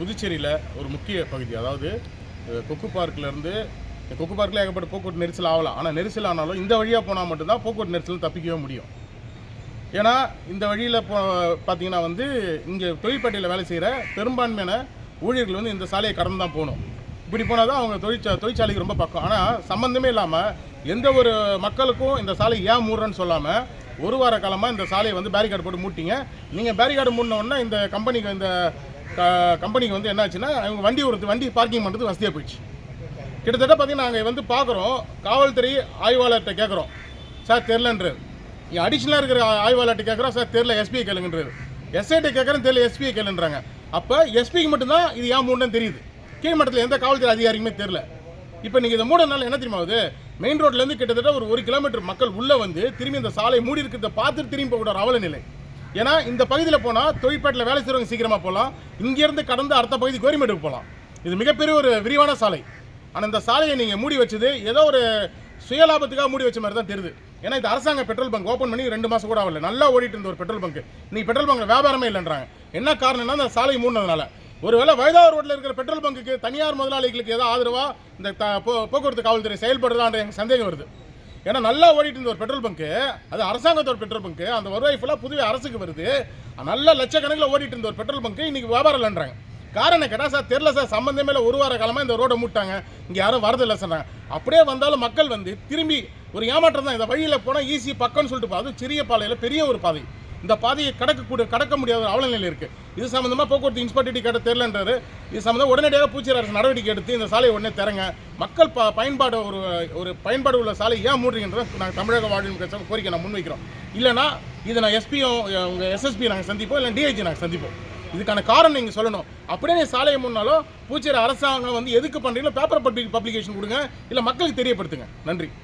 புதுச்சேரியில் ஒரு முக்கிய பகுதி. அதாவது கொக்கு பார்க்லேருந்து கொக்கு பார்க்கில் ஏகப்பட்ட போக்குவரத்து நெரிசல் ஆகலாம். ஆனால் நெரிசல் ஆனாலும் இந்த வழியாக போனால் மட்டும்தான் போக்குவரத்து நெரிசல் தப்பிக்கவே முடியும். ஏன்னா இந்த வழியில் போ பார்த்தீங்கன்னா வந்து இங்கே தொழிற்பேட்டையில் வேலை செய்கிற பெரும்பான்மையான ஊழியர்கள் வந்து இந்த சாலையை கடந்து தான் போகணும். இப்படி போனால் தான் அவங்க தொழிற்சா தொழிற்சாலைக்கு ரொம்ப பக்கம். ஆனால் சம்மந்தமே இல்லாமல் எந்த ஒரு மக்களுக்கும் இந்த சாலை ஏன் மூடுறேன்னு சொல்லாமல் ஒரு வார காலமாக இந்த சாலையை வந்து பேரிகார்டு போட்டு மூட்டிங்க. நீங்கள் பேரிகார்டு மூடின இந்த கம்பெனிக்கு இந்த கம்பெனிக்கு வந்து என்னாச்சுன்னா அவங்க வண்டி ஒரு வண்டி பார்க்கிங் பண்ணுறது வசதியாக போயிடுச்சு. கிட்டத்தட்ட பார்த்தீங்கன்னா நாங்கள் வந்து பார்க்குறோம் காவல்துறை ஆய்வாளர்கிட்ட கேட்குறோம் சார் தெரிலன்றது இங்கே அடிஷ்னலாக இருக்கிற ஆய்வாளர்கிட்ட கேட்குறோம் சார் தெரில எஸ்பிஐ கேளுங்கன்றது எஸ்ஐட்டை கேட்குறேன் தெரில எஸ்பிஐ கேளுன்றாங்க. அப்போ எஸ்பிக்கு மட்டும்தான் இது ஏன் மூடணும்னு தெரியுது. கீழ்மட்டத்தில் எந்த காவல்துறை அதிகாரிக்குமே தெரில இப்போ நீங்கள் இதை மூடனால என்ன தெரியுமா ஆகுது? மெயின் ரோட்லேருந்து கிட்டத்தட்ட ஒரு ஒரு கிலோமீட்டர் மக்கள் உள்ளே வந்து திரும்பி இந்த சாலை மூடி இருக்கிறத பார்த்துட்டு திரும்பி போகிற ஒரு அவல நிலை. ஏன்னா இந்த பகுதியில் போனால் தொழிற்பேட்டில் வேலை செய்கிறவங்க சீக்கிரமாக போகலாம் இங்கேருந்து கடந்து அடுத்த பகுதி கோரிமேட்டுக்கு போகலாம் இது மிகப்பெரிய ஒரு விரிவான சாலை. ஆனால் இந்த சாலையை நீங்கள் மூடி வச்சது ஏதோ ஒரு சுயலாபத்துக்காக மூடி வச்ச மாதிரி தான் தெரியுது. ஏன்னா இது அரசாங்க பெட்ரோல் பங்க். ஓப்பன் பண்ணி ரெண்டு மாதம் கூட ஆகல. நல்லா ஓடிட்டு இருந்த ஒரு பெட்ரோல் பங்க். இன்னைக்கு பெட்ரோல் பங்க்கில் வியாபாரமே இல்லைன்றாங்க. என்ன காரணம்னா அந்த சாலை மூடினதுனால. ஒருவேளை வயதாவர் ரோட்டில் இருக்கிற பெட்ரோல் பங்குக்கு தனியார் முதலாளிகளுக்கு ஏதோ ஆதரவாக இந்த போ- போக்குவரத்து காவல்துறை செயல்படுறதான்ற எனக்கு சந்தேகம் வருது. ஏன்னா நல்லா ஓடிட்டு இருந்த ஒரு பெட்ரோல் பங்க்கு அது அரசாங்கத்தோட பெட்ரோல் பங்க்கு. அந்த வருவாய் ஃபுல்லாக புதுவை அரசுக்கு வருது. நல்ல லட்சக்கணக்கில் ஓடிட்டு இருந்த ஒரு பெட்ரோல் பங்க்கு இன்னைக்கு வியாபாரம் இல்லைன்றாங்க காரணம் கேட்டால் சார் தெரில சார் சம்மந்தமே இல்லை. ஒரு வார காலமாக இந்த ரோடை மூட்டாங்க. இங்கே யாரும் வரதில்லை சொன்னாங்க அப்படியே வந்தாலும் மக்கள் வந்து திரும்பி ஒரு ஏமாற்றம் தான். இந்த வழியில் போனால் ஈஸி பக்கம்னு சொல்லிட்டு பார்த்து சிறிய பாதையில் பெரிய ஒரு பாதை. இந்த பாதையை கடக்கக்கூடிய கடக்க முடியாத ஒரு அவல நிலை இருக்குது இது சம்மந்தமாக போக்குவரத்து இன்ஸ்பெக்டர் கேட்ட தெரிலன்றாரு இது சம்மந்தம் உடனடியாக பூச்சேரி அரசு நடவடிக்கை எடுத்து இந்த சாலையை உடனே திறங்க. மக்கள் ப பயன்பாடு ஒரு ஒரு பயன்பாடு உள்ள சாலை ஏன் மூடுறீங்கன்றத நாங்கள் தமிழக வாழ்வின் கட்சி கோரிக்கை நான் முன்வைக்கிறோம். இல்லைனா இதை நான் எஸ்பியும் உங்கள் எஸ்எஸ்பி நாங்கள் சந்திப்போம் இல்லை டிஐஜி நாங்கள் சந்திப்போம். இதுக்கான காரணம் நீங்கள் சொல்லணும். அப்படியே நீ சாலையை முன்னாலும் பூச்சேரி அரசாங்கம் வந்து எதுக்கு பண்ணுறீங்களோ பேப்பர் பப்ளிக் பப்ளிகேஷன் கொடுங்க. இல்லை மக்களுக்கு தெரியப்படுத்துங்க. நன்றி.